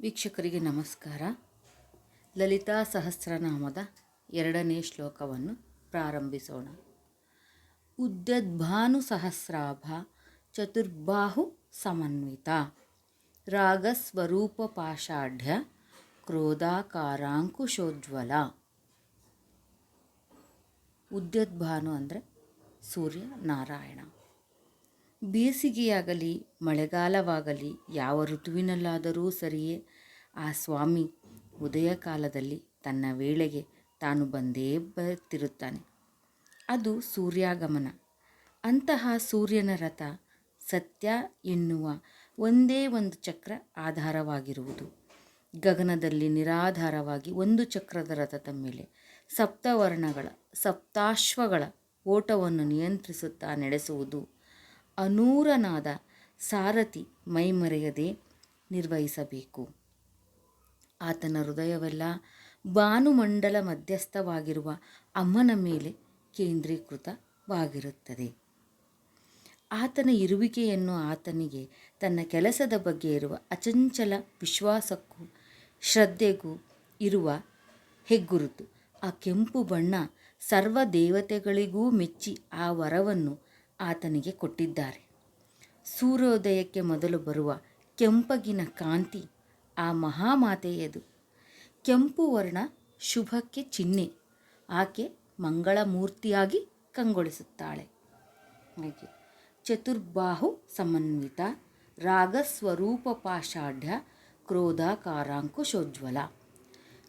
ವೀಕ್ಷಕರಿಗೆ ನಮಸ್ಕಾರ. ಲಲಿತಾ ಸಹಸ್ರನಾಮದ ಎರಡನೇ ಶ್ಲೋಕವನ್ನು ಪ್ರಾರಂಭಿಸೋಣ. ಉದ್ಯದ್ಭಾನು ಸಹಸ್ರಾಭ ಚತುರ್ಬಾಹು ಸಮನ್ವಿತ ರಾಗಸ್ವರೂಪ ಪಾಷಾಢ್ಯ ಕ್ರೋಧಾಕಾರಾಂಕುಶೋಜ್ವಲ ಉದ್ಯದ್ಭಾನು ಅಂದರೆ ಸೂರ್ಯ ನಾರಾಯಣ. ಬೇಸಿಗೆಯಾಗಲಿ, ಮಳೆಗಾಲವಾಗಲಿ, ಯಾವ ಋತುವಿನಲ್ಲಾದರೂ ಸರಿಯೇ, ಆ ಸ್ವಾಮಿ ಉದಯ ಕಾಲದಲ್ಲಿ ತನ್ನ ವೇಳೆಗೆ ತಾನು ಬಂದೇ ಬರುತ್ತಿರುತ್ತಾನೆ ಅದು ಸೂರ್ಯಾಗಮನ. ಅಂತಹ ಸೂರ್ಯನ ರಥ ಸತ್ಯ ಎನ್ನುವ ಒಂದೇ ಒಂದು ಚಕ್ರ ಆಧಾರವಾಗಿರುವುದು. ಗಗನದಲ್ಲಿ ನಿರಾಧಾರವಾಗಿ ಒಂದು ಚಕ್ರದ ರಥದ ಮೇಲೆ ಸಪ್ತವರ್ಣಗಳ, ಸಪ್ತಾಶ್ವಗಳ ಓಟವನ್ನು ನಿಯಂತ್ರಿಸುತ್ತಾ ನಡೆಸುವುದು ಅನೂರನಾದ ಸಾರಥಿ ಮೈಮರೆಯದೆ ನಿರ್ವಹಿಸಬೇಕು. ಆತನ ಹೃದಯವೆಲ್ಲ ಭಾನುಮಂಡಲ ಮಧ್ಯಸ್ಥವಾಗಿರುವ ಅಮ್ಮನ ಮೇಲೆ ಕೇಂದ್ರೀಕೃತವಾಗಿರುತ್ತದೆ. ಆತನ ಇರುವಿಕೆಯನ್ನು ಆತನಿಗೆ ತನ್ನ ಕೆಲಸದ ಬಗ್ಗೆ ಇರುವ ಅಚಂಚಲ ವಿಶ್ವಾಸಕ್ಕೂ ಶ್ರದ್ಧೆಗೂ ಇರುವ ಹೆಗ್ಗುರುತು. ಆ ಕೆಂಪು ಬಣ್ಣ ಸರ್ವ ದೇವತೆಗಳಿಗೂ ಮೆಚ್ಚಿ ಆ ವರವನ್ನು ಆತನಿಗೆ ಕೊಟ್ಟಿದ್ದಾರೆ. ಸೂರ್ಯೋದಯಕ್ಕೆ ಮೊದಲು ಬರುವ ಕೆಂಪಗಿನ ಕಾಂತಿ ಆ ಮಹಾಮಾತೆಯದು ಕೆಂಪು ವರ್ಣ ಶುಭಕ್ಕೆ ಚಿಹ್ನೆ. ಆಕೆ ಮಂಗಳ ಮೂರ್ತಿಯಾಗಿ ಕಂಗೊಳಿಸುತ್ತಾಳೆ. ಹಾಗೆ ಚತುರ್ಬಾಹು ಸಮನ್ವಿತ, ರಾಗಸ್ವರೂಪ ಪಾಷಾಢ್ಯ ಕ್ರೋಧ ಕಾರಾಂಕುಶೋಜ್ವಲ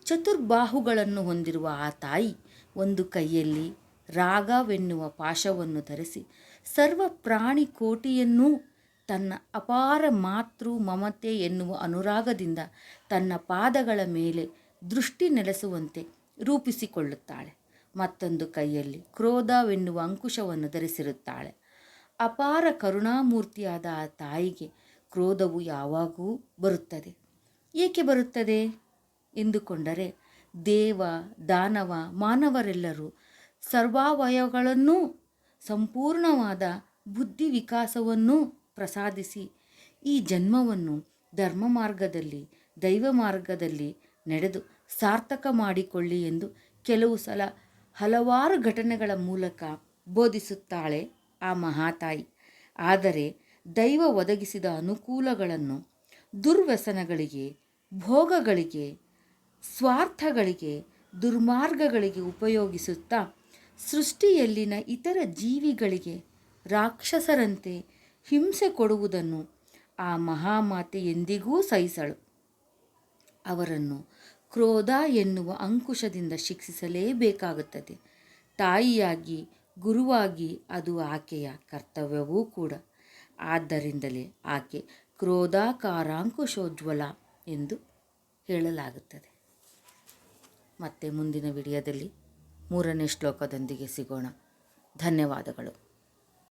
ಚತುರ್ಬಾಹುಗಳನ್ನು ಹೊಂದಿರುವ ಆ ತಾಯಿ ಒಂದು ಕೈಯಲ್ಲಿ ರಾಗವೆನ್ನುವ ಪಾಶವನ್ನು ಧರಿಸಿ ಸರ್ವ ಪ್ರಾಣಿ ಕೋಟಿಯನ್ನೂ ತನ್ನ ಅಪಾರ ಮಾತೃ ಮಮತೆ ಎನ್ನುವ ಅನುರಾಗದಿಂದ ತನ್ನ ಪಾದಗಳ ಮೇಲೆ ದೃಷ್ಟಿ ನೆಲೆಸುವಂತೆ ರೂಪಿಸಿಕೊಳ್ಳುತ್ತಾಳೆ. ಮತ್ತೊಂದು ಕೈಯಲ್ಲಿ ಕ್ರೋಧವೆನ್ನುವ ಅಂಕುಶವನ್ನು ಧರಿಸಿರುತ್ತಾಳೆ. ಅಪಾರ ಕರುಣಾಮೂರ್ತಿಯಾದ ಆ ತಾಯಿಗೆ ಕ್ರೋಧವು ಯಾವಾಗೂ ಬರುತ್ತದೆ. ಏಕೆ ಬರುತ್ತದೆ? ಎಂದುಕೊಂಡರೆ ದೇವ, ದಾನವ, ಮಾನವರೆಲ್ಲರೂ ಸರ್ವಾವಯವಗಳನ್ನೂ ಸಂಪೂರ್ಣವಾದ ಬುದ್ಧಿ ವಿಕಾಸವನ್ನೂ ಪ್ರಸಾದಿಸಿ. ಈ ಜನ್ಮವನ್ನು ಧರ್ಮ ಮಾರ್ಗದಲ್ಲಿ, ದೈವ ಮಾರ್ಗದಲ್ಲಿ ನಡೆದು ಸಾರ್ಥಕ ಮಾಡಿಕೊಳ್ಳಿ ಎಂದು ಕೆಲವು ಸಲ ಹಲವಾರು ಘಟನೆಗಳ ಮೂಲಕ ಬೋಧಿಸುತ್ತಾಳೆ ಆ ಮಹಾತಾಯಿ. ಆದರೆ ದೈವ ಒದಗಿಸಿದ ಅನುಕೂಲಗಳನ್ನು, ದುರ್ವ್ಯಸನಗಳಿಗೆ, ಭೋಗಗಳಿಗೆ, ಸ್ವಾರ್ಥಗಳಿಗೆ, ದುರ್ಮಾರ್ಗಗಳಿಗೆ ಉಪಯೋಗಿಸುತ್ತಾ ಸೃಷ್ಟಿಯಲ್ಲಿನ ಇತರ ಜೀವಿಗಳಿಗೆ ರಾಕ್ಷಸರಂತೆ ಹಿಂಸೆ ಕೊಡುವುದನ್ನು ಆ ಮಹಾಮಾತೆ ಎಂದಿಗೂ ಸಹಿಸಳು. ಅವರನ್ನು ಕ್ರೋಧ ಎನ್ನುವ ಅಂಕುಶದಿಂದ ಶಿಕ್ಷಿಸಲೇಬೇಕಾಗುತ್ತದೆ. ತಾಯಿಯಾಗಿ, ಗುರುವಾಗಿ ಅದು ಆಕೆಯ ಕರ್ತವ್ಯವೂ ಕೂಡ. ಆದ್ದರಿಂದಲೇ ಆಕೆ ಕ್ರೋಧಾಕಾರಾಂಕುಶೋಜ್ವಲ ಎಂದು ಹೇಳಲಾಗುತ್ತದೆ. ಮತ್ತೆ ಮುಂದಿನ ವಿಡಿಯೋದಲ್ಲಿ ಮೂರನೇ ಶ್ಲೋಕದೊಂದಿಗೆ ಸಿಗೋಣ. ಧನ್ಯವಾದಗಳು.